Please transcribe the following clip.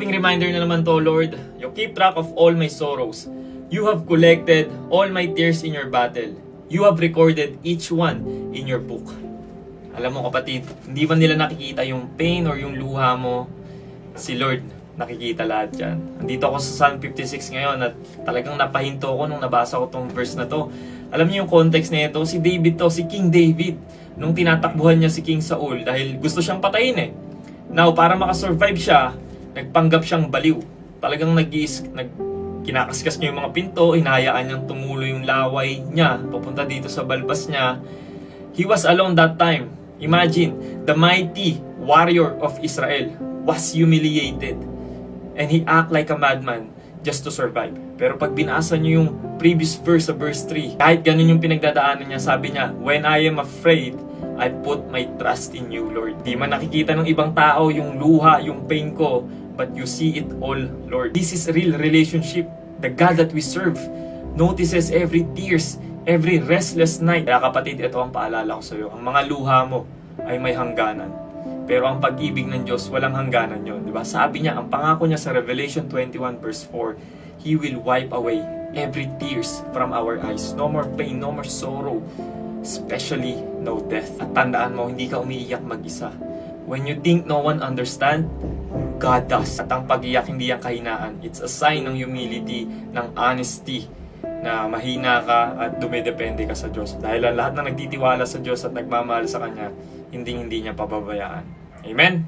grabing reminder na naman to, Lord. You keep track of all my sorrows. You have collected all my tears in your battle. You have recorded each one in your book. Alam mo kapatid, hindi ba nila nakikita yung pain or yung luha mo? Si Lord, nakikita lahat yan. Andito ako sa Psalm 56 ngayon at talagang napahinto ko nung nabasa ko tong verse na to. Alam niyo yung context na ito, si David to, si King David. Nung tinatakbuhan niya si King Saul dahil gusto siyang patayin eh. Now, para makasurvive siya, nagpanggap siyang baliw. Talagang nag, nag kinakaskas niya yung mga pinto, hinahayaan niyang tumulo yung laway niya, papunta dito sa balbas niya. He was alone that time. Imagine, the mighty warrior of Israel was humiliated. And he act like a madman just to survive. Pero pag binasa niyo yung previous verse sa verse 3, kahit ganun yung pinagdadaanan niya, sabi niya, When I am afraid, I put my trust in you, Lord. Di man nakikita ng ibang tao yung luha, yung pain ko, but you see it all, Lord. This is real relationship. The God that we serve notices every tears, every restless night. Kaya kapatid, ito ang paalala ko sa iyo. Ang mga luha mo ay may hangganan. Pero ang pag-ibig ng Diyos, walang hangganan yon, di ba? Sabi niya, ang pangako niya sa Revelation 21 verse 4, He will wipe away every tears from our eyes. No more pain, no more sorrow, especially no death. At tandaan mo, hindi ka umiiyak mag-isa. When you think no one understand, God does. At ang pag-iyak hindi ang kahinaan. It's a sign ng humility, ng honesty, na mahina ka at dumidepende ka sa Diyos. Dahil ang lahat na nagtitiwala sa Diyos at nagmamahal sa Kanya, hindi hindi niya pababayaan. Amen?